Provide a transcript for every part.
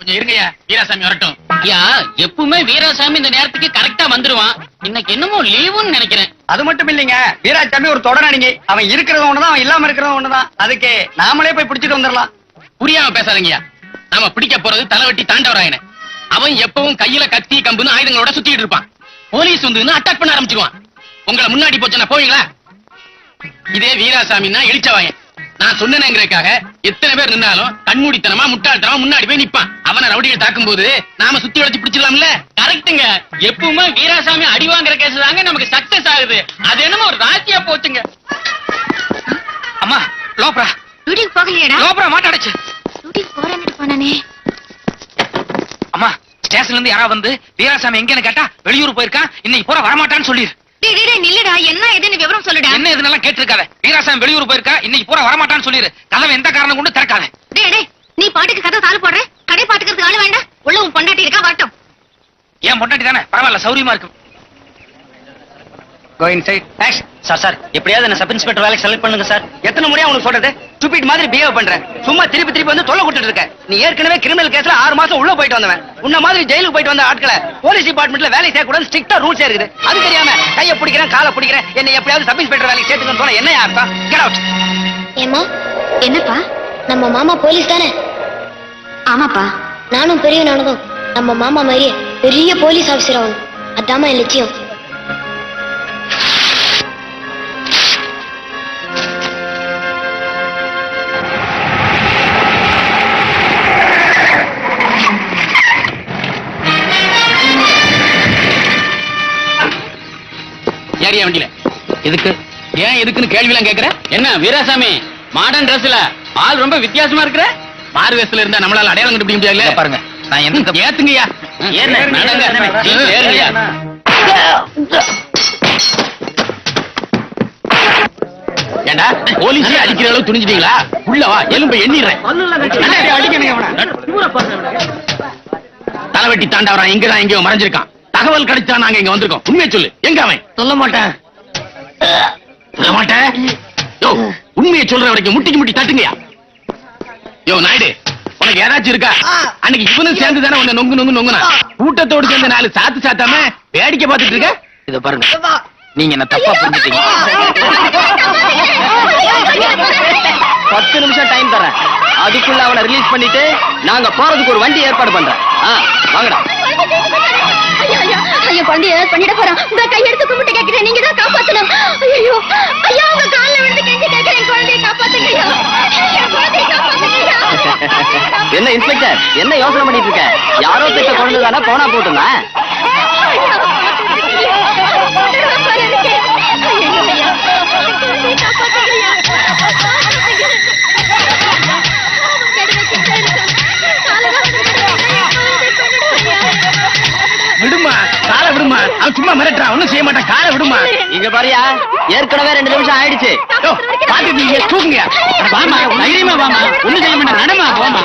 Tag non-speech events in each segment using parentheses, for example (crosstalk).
கொஞ்சம் இருங்கய்யா. வீராசாமி வரட்டும். ஐயா எப்பவுமே வீராசாமி இந்த நேரத்துக்கு கரெக்டா வந்துருவான். இன்னைக்கு என்னமோ லீவுன்னு நினைக்கிறேன். அது மட்டும் இல்லைங்க. வீராசாமி ஒரு தொடரானிங்க அவன் இருக்கிறது ஒண்ணுதான் அவன் இல்லாம இருக்கிறது ஒண்ணுதான். அதுக்கு நாமளே போய் பிடிச்சிட்டு வந்துடலாம். புரியாம பேசாதீங்கய்யா. நாம பிடிக்க போறது தலைவட்டி தாண்டவராயன. அவன் எப்பவும் கையில கத்தி கம்புன்னு ஆயுதங்களோட சுத்திட்டு இருப்பான். போலீஸ் வந்து அட்டாக் பண்ண ஆரம்பிச்சிருவான். உங்களை முன்னாடி போச்சுன்னா போவீங்களா? இதே வீராசாமின்னா இழிச்சவாயன் நான் சொன்னேங்கிறதுக்காக எத்தனை பேர் நின்னாலும் கண்மூடித்தனமா முட்டாள்தனமா முன்னாடி போய் நிப்பான். அவனை ரவுடிகள் தாக்கும் போது நாம சுத்தி வளைச்சு பிடிச்சிடலாம்ல? கரெக்ட்டுங்க. எப்பவுமே வீராசாமி அடி வாங்குற கேஸ் தாங்க நமக்கு சக்சஸ் ஆகுது. அது என்னமோ ஒரு ராசியா போச்சுங்க. அம்மா லோப்ரா. டியூட்டிக்கு போகலையடா. லோப்ரா மாட்டாடுச்சு டியூட்டிக்கு போறேன்னு போனானே அம்மா ஸ்டேஷன்ல இருந்து யாரா வந்து வீராசாமி எங்கன்னு கேட்டா வெளியூர் போயிருக்கான். இன்னைக்கு பூரா வரமாட்டான்னு சொல்லிரு. நில்லுடா. என்ன ஏதுன்னு விவரம் சொல்லுடா. என்ன இதுனெல்லாம் கேட்டிருக்காத? வீராசாமி வெளியூர் போயிருக்கா? இன்னைக்கு பூரா வரமாட்டான்னு சொல்லிரு கதவை எந்த காரணம் கொண்டு திறக்காத. டேய் நீ பாட்டுக்கு கதை தாள் போடுற? கடை பாத்துக்கிறதுக்கு ஆளு வேண்டாம். உள்ள உன் பொண்டாட்டி இருக்கா வரட்டும். ஏன் பொண்டாட்டி தானே? பரவாயில்ல சௌரியமா இருக்கு. Go inside next sir sir எப்படியாவது என்ன சப் இன்ஸ்பெக்டர் வேலைக்கு செலக்ட் பண்ணுங்க சார் எத்தனை முறையா உனக்கு சொல்றது? ஸ்டூபிட் மாதிரி பிஹேவ் பண்ற. சும்மா திருப்பி திருப்பி வந்து தொல்லை கொடுத்துட்டு இருக்க. நீ ஏற்கனவே கிரிமினல் கேஸ்ல ஆறு மாசம் உள்ள போயிட்டு வந்தவன். உன்ன மாதிரி ஜெயிலுக்கு போயிட்டு வந்த ஆட்களை போலீஸ் டிபார்ட்மெண்ட்ல வேலை செய்ய கூட ஸ்ட்ரிக்டா ரூல்ஸ் இருக்குது. அது தெரியாம கைய பிடிக்கிறேன் காலை பிடிக்கிறேன். என்ன எப்படியாவது சப் இன்ஸ்பெக்டர் வேலைக்கு சேர்த்துக்கணும் சொன்னா என்ன அர்த்தம்? கெட் அவுட் ஏம்மா என்னப்பா? நம்ம மாமா போலீஸ் தானே? ஆமாப்பா நானும் பெரிய நானும் நம்ம மாமா மாதிரியே பெரிய போலீஸ் ஆபீசர் ஆகணும். அதாம்மா என் லட்சியம். ஏறியா வண்டியில. எதுக்கு? ஏன் எதுக்குன்னு கேள்வி எல்லாம் கேக்குற? என்ன வீராசாமி மாடர்ன் ட்ரெஸ்ல ஆள் ரொம்ப வித்தியாசமா இருக்கிற? மாறு வேஷத்துல இருந்தா நம்மளால அடையாளம் கண்டுபிடிக்க முடியல இங்க பாருங்க, நான் எந்த- ஏத்துங்கய்யா. ஏண்டா போலீஸே அடிக்கிற அளவு துணிஞ்சிட்டீங்களா? உள்ள வா எலும்பை எண்ணிடுறேன். தலைவெட்டி தாண்டவரான் இங்கதான் எங்கேயோ மறைஞ்சிருக்கான். தகவல் கிடைச்சா நாங்க இங்க வந்திருக்கோம். உண்மையை சொல்லு. எங்க அவன்? சொல்ல மாட்டேன். சொல்ல மாட்டேன்? யோ உண்மையை சொல்ற வரைக்கும் முட்டிக்கு முட்டி தட்டுங்கயா யோ நாயுடு உனக்கு ஏதாச்சும் இருக்கா? அன்னைக்கு இவனும் சேர்ந்து தானே உன்னை நொங்கு நொங்கு நொங்குனா? கூட்டத்தோடு சேர்ந்து நாலு சாத்து சாத்தாம வேடிக்கை பார்த்துட்டு இருக்க? இத பாருங்க. நீங்க என்ன தப்பா புரிஞ்சுட்டீங்க? பத்து நிமிஷம் டைம் தரேன். அதுக்குள்ள அவனை ரிலீஸ் பண்ணிட்டு நாங்க போறதுக்கு ஒரு வண்டி ஏற்பாடு பண்றேன். வாங்கடா. ஐயோ குழந்தை ஏதாவது பண்ணிட போறான். உங்க கையெடுத்து கும்பிட்டு கேட்கிறேன். நீங்க தான் காப்பாத்தணும். ஐயோ ஐயா உங்க கால்ல விழுந்து கெஞ்சி கேட்கிறேன். குழந்தையை காப்பாத்துங்க என்ன இன்ஸ்பெக்டர் என்ன யோசனை பண்ணிட்டு இருக்க? யாரோ பெற்ற குழந்தை தானே போனா போட்டுமா? இங்க பாரியா? ஏற்கனவே ரெண்டு நிமிஷம் ஆயிடுச்சு. யோ, பாத்துட்டு நீங்க தூக்குங்க வாமா தைரியமா வாமா. ஒண்ணும் செய்ய மாட்டேன் நடமா போமா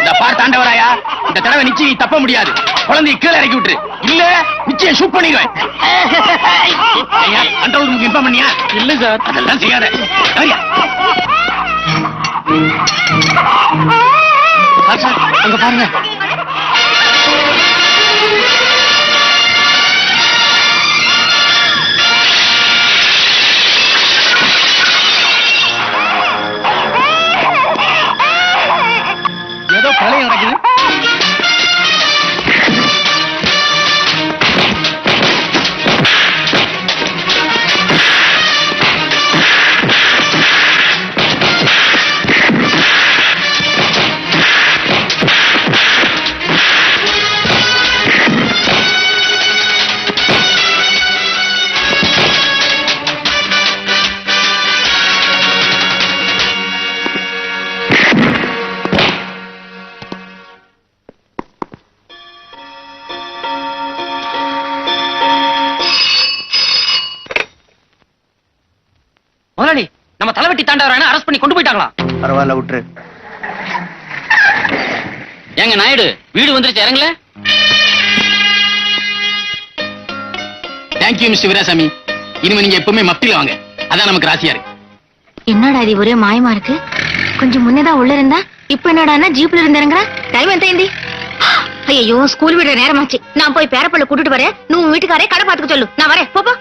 இந்த பார் தாண்டவராயா இந்த தடவை நிச்சயம் தப்ப முடியாது. குழந்தைய கீழே இறக்கி விட்டுரு. இல்ல நிச்சயம் ஷூட் பண்ணிடுவேன். கண்ட்ரோல் ரூமுக்கு இன்ஃபார்ம் பண்ணியா? இல்ல சார். அதெல்லாம் செய்யாத. சரியா சார், சார், அங்க பாருங்க. தாண்டவரான அரெஸ்ட் பண்ணி கொண்டு போயிட்டாங்களா பரவாயில்ல விட்டுரு. ஏங்க நாயுடு வீடு வந்துருச்சு இறங்கல? Thank you mister Veerasamy. இனிமே நீங்க எப்பவுமே மப்டில வாங்க. அதான் நமக்கு ராசியா இருக்கு. என்னடா இது ஒரே மாயமா இருக்கு? கொஞ்சம் முன்னதா உள்ள இருந்தா இப்ப என்னடான்னா ஜீப்ல இருந்து இறங்குற? டைம் எந்த இந்தி ஐயோ ஸ்கூல் விடுற நேரமாச்சு. நான் போய் பேரப்பள்ள கூட்டிட்டு வரேன். நீ உன் வீட்டுக்காரே கடை பாத்துக்க சொல்லு. நான் வரேன். போப்பா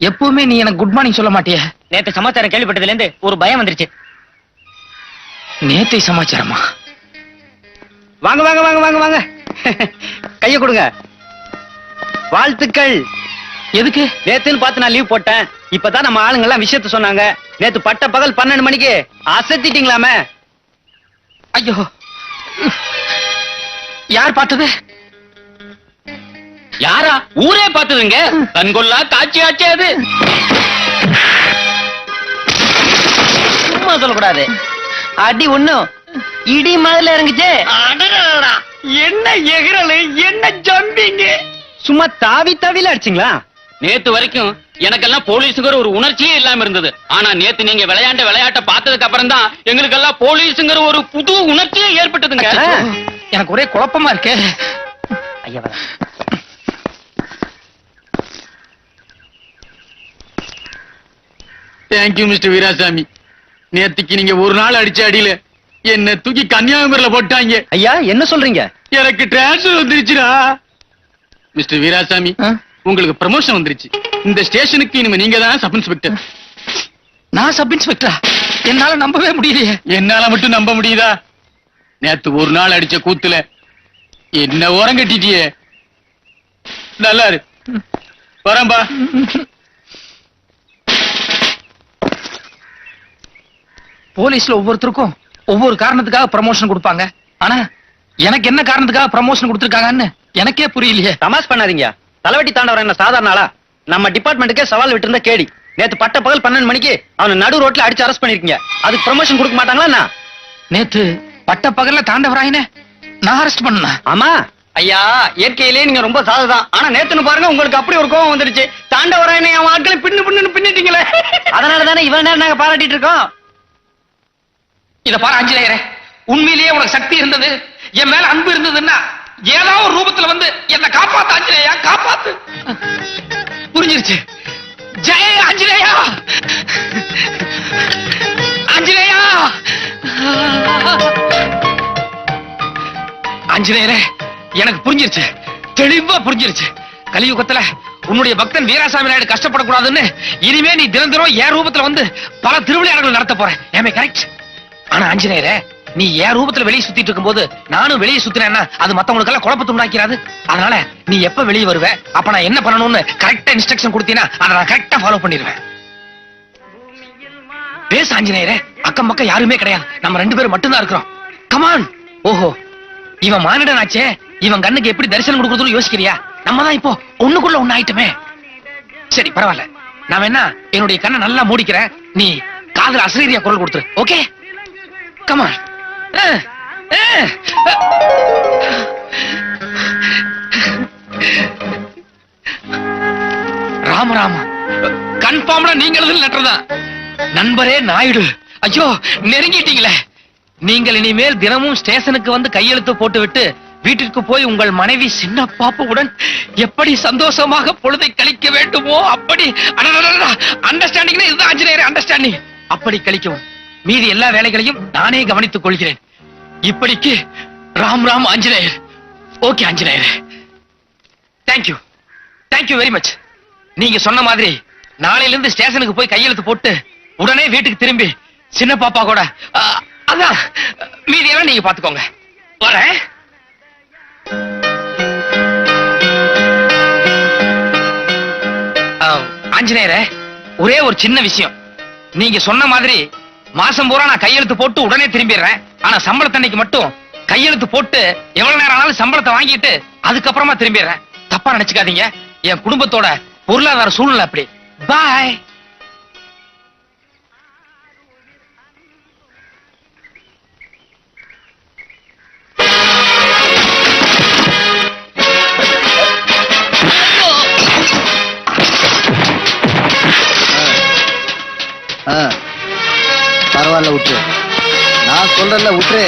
எப்பவுமே நீ எனக்கு குட் மார்னிங் சொல்ல மாட்டியா. நேத்து சமாச்சாரம் கேள்விப்பட்டதுல இருந்து ஒரு பயம் வந்துருச்சு. நேத்தை சமாச்சாரமா? வாங்க வாங்க வாங்க வாங்க வாங்க. (laughs) கைய கொடுங்க. வாழ்த்துக்கள். எதுக்கு? நேத்துன்னு பார்த்து நான் லீவ் போட்டேன். இப்பதான் நம்ம ஆளுங்க எல்லாம் விஷயத்த சொன்னாங்க. நேத்து பட்ட பகல் பன்னெண்டு மணிக்கு அசத்திட்டீங்களாமே. ஐயோ. யார் பார்த்தது? யாரா? ஊரே பார்த்ததுங்க. கண்கொள்ளா காட்சி ஆச்சு அது. சும்மா சொல்லக்கூடாது. அடி ஒண்ணும். இடி மாதிரி இறங்குச்சு. என்ன எகிரலு என்ன ஜம்பிங்க? சும்மா தாவி தாவில அடிச்சிங்களா? நேத்து வரைக்கும் எனக்கெல்லாம் போலீஸுங்கிற ஒரு உணர்ச்சியே இல்லாம இருந்தது ஆனா நேத்து நீங்க விளையாண்ட விளையாட்ட பார்த்ததுக்கு அப்புறம் தான் எங்களுக்கெல்லாம் போலீஸுங்கிற ஒரு புது உணர்ச்சியே ஏற்பட்டதுங்க. எனக்கு ஒரே குழப்பமா இருக்கு ஐயா. தேங்க்யூ மிஸ்டர் வீராசாமி நேத்துக்கு நீங்க ஒரு நாள் அடிச்ச அடியில என்ன தூக்கி கன்னியாகுமரியில போட்டாங்க ஐயா என்ன சொல்றீங்க எனக்கு டிரான்ஸ்ஃபர் வந்துருச்சுடா மிஸ்டர் வீராசாமி ஆ? உங்களுக்கு ப்ரமோஷன் வந்துருச்சு. இந்த ஸ்டேஷனுக்கு இனிமே நீங்க தான் சப் இன்ஸ்பெக்டர் நான் சப் இன்ஸ்பெக்டரா என்னால நம்பவே முடியலையே. என்னால மட்டும் நம்ப முடியுதா? நேத்து ஒரு நாள் அடிச்ச கூத்துல என்ன ஓரம் கட்டிட்டியே நல்லா இரு. வரேன்பா போலீஸ்ல ஒவ்வொருத்தருக்கும் ஒவ்வொரு காரணத்துக்காக ப்ரமோஷன் கொடுப்பாங்க. ஆனா எனக்கு என்ன காரணத்துக்காக ப்ரமோஷன் கொடுத்திருக்காங்கன்னு எனக்கே புரியலையே. தமாஸ் பண்ணாதீங்க. தலைவட்டி தாண்டவர் என்ன சாதாரண ஆளா? நம்ம டிபார்ட்மெண்ட்டுக்கே சவால் விட்டு கேடி. நேத்து பட்ட பகல் பன்னெண்டு மணிக்கு அவனை நடு ரோட்ல அடிச்சு அரெஸ்ட் பண்ணிருக்கீங்க அதுக்கு ப்ரமோஷன் கொடுக்க மாட்டாங்களா? நேத்து பட்ட பகல்ல தாண்டவராயினே. நான் அரெஸ்ட் பண்ணா ஆமா. ஐயா இயற்கையிலேயே நீங்க ரொம்ப சாதுதான். ஆனா நேத்துன்னு பாருங்க உங்களுக்கு அப்படி ஒரு கோவம் வந்துருச்சு. தாண்டவராயனை என் ஆட்களை பின்னு பின்னு பின்னிட்டீங்களே. அதனால தானே இவன் நேரம் நாங்க பாராட்டிட்டு இருக்கோம். இத பாரு ஆஞ்சநேயரே உண்மையிலேயே உனக்கு சக்தி இருந்தது. என் மேல அன்பு இருந்ததுன்னா ஏதோ ஒரு ரூபத்துல வந்து என்ன காப்பாத்து ஆஞ்சநேயா காப்பாத்து. புரிஞ்சிருச்சு. ஜெய ஆஞ்சநேயா. ஆஞ்சநேயா. ஆஞ்சநேயரே எனக்கு புரிஞ்சிருச்சு. தெளிவா புரிஞ்சிருச்சு. கலியுகத்துல உன்னுடைய பக்தன் வீராசாமி நாயுடு கஷ்டப்படக்கூடாதுன்னு இனிமே நீ தினம் தினம் என் ரூபத்துல வந்து பல திருவிளையாடல்கள் நடத்த போற ஏமே கரெக்ட் ஆனா ஆஞ்சநேயரே நீ என் ரூபத்துல வெளியே சுத்திட்டு இருக்கும்போது நானும் வெளியே சுத்தினேன்னா அது மத்தவங்களுக்கு எல்லாம் குழப்பத்தை உண்டாக்கிறாது. அதனால நீ எப்ப வெளியே வருவ? அப்ப நான் என்ன பண்ணணும்னு கரெக்டா இன்ஸ்ட்ரக்ஷன் கொடுத்தீங்கன்னா அதை நான் கரெக்டா ஃபாலோ பண்ணிடுவேன். பேச ஆஞ்சநேயரே அக்கம் பக்கம் யாருமே கிடையாது. நம்ம ரெண்டு பேரும் மட்டும்தான் இருக்கிறோம். கமான் ஓஹோ. இவன் மானிடனாச்சே. இவன் கண்ணுக்கு எப்படி தரிசனம் கொடுக்கறதுன்னு யோசிக்கிறியா? நம்ம தான் இப்போ ஒண்ணுக்குள்ள ஒண்ணு ஆயிட்டுமே சரி பரவாயில்ல. நான் என்ன என்னுடைய கண்ணை நல்லா மூடிக்கிறேன். நீ காதல் அசரீரியா குரல் கொடுத்துரு. Okay come on Rama Rama. கன்ஃபார்ம்டா நீங்க எழுதுன லெட்டர் தான் நண்பரே நாயுடு. ஐயோ நெருங்கிட்டீங்களே. நீங்கள் இனிமேல் தினமும் ஸ்டேஷனுக்கு வந்து கையெழுத்து போட்டுவிட்டு வீட்டிற்கு போய் உங்கள் மனைவி சின்ன பாப்புவுடன் எப்படி சந்தோஷமாக பொழுதை கழிக்க வேண்டுமோ அப்படி அண்டர்ஸ்டாண்டிங் இதுதான் ஆஞ்சநேயர் அண்டர்ஸ்டாண்டிங் அப்படி கழிக்கவும். மீதி எல்லா வேலைகளையும் நானே கவனித்துக் கொள்கிறேன். இப்படிக்கு Ram Ram Anjaneyar. Okay Anjaneyar. Thank you thank you very much நீங்க சொன்ன மாதிரி நாளையில இருந்து ஸ்டேஷனுக்கு போய் கையெழுத்து போட்டு உடனே வீட்டுக்கு திரும்பி சின்ன பாப்பா கூட அதான் மீதியெல்லாம் நீங்க பாத்துக்கோங்க வரேன். ஆஞ்சநேயரே ஒரே ஒரு சின்ன விஷயம். நீங்க சொன்ன மாதிரி மாசம் பூரா நான் கையெழுத்து போட்டு உடனே திரும்பிடுறேன். ஆனா சம்பளத்தன்னைக்கு மட்டும் கையெழுத்து போட்டு எவ்வளவு நேரம் ஆனாலும் சம்பளத்தை வாங்கிட்டு அதுக்கப்புறமா திரும்பிடுறேன். தப்பா நினைச்சுக்காதீங்க. என் குடும்பத்தோட பொருளாதார சூழ்நிலை அப்படி. பாய் கடல்ல விட்டுரு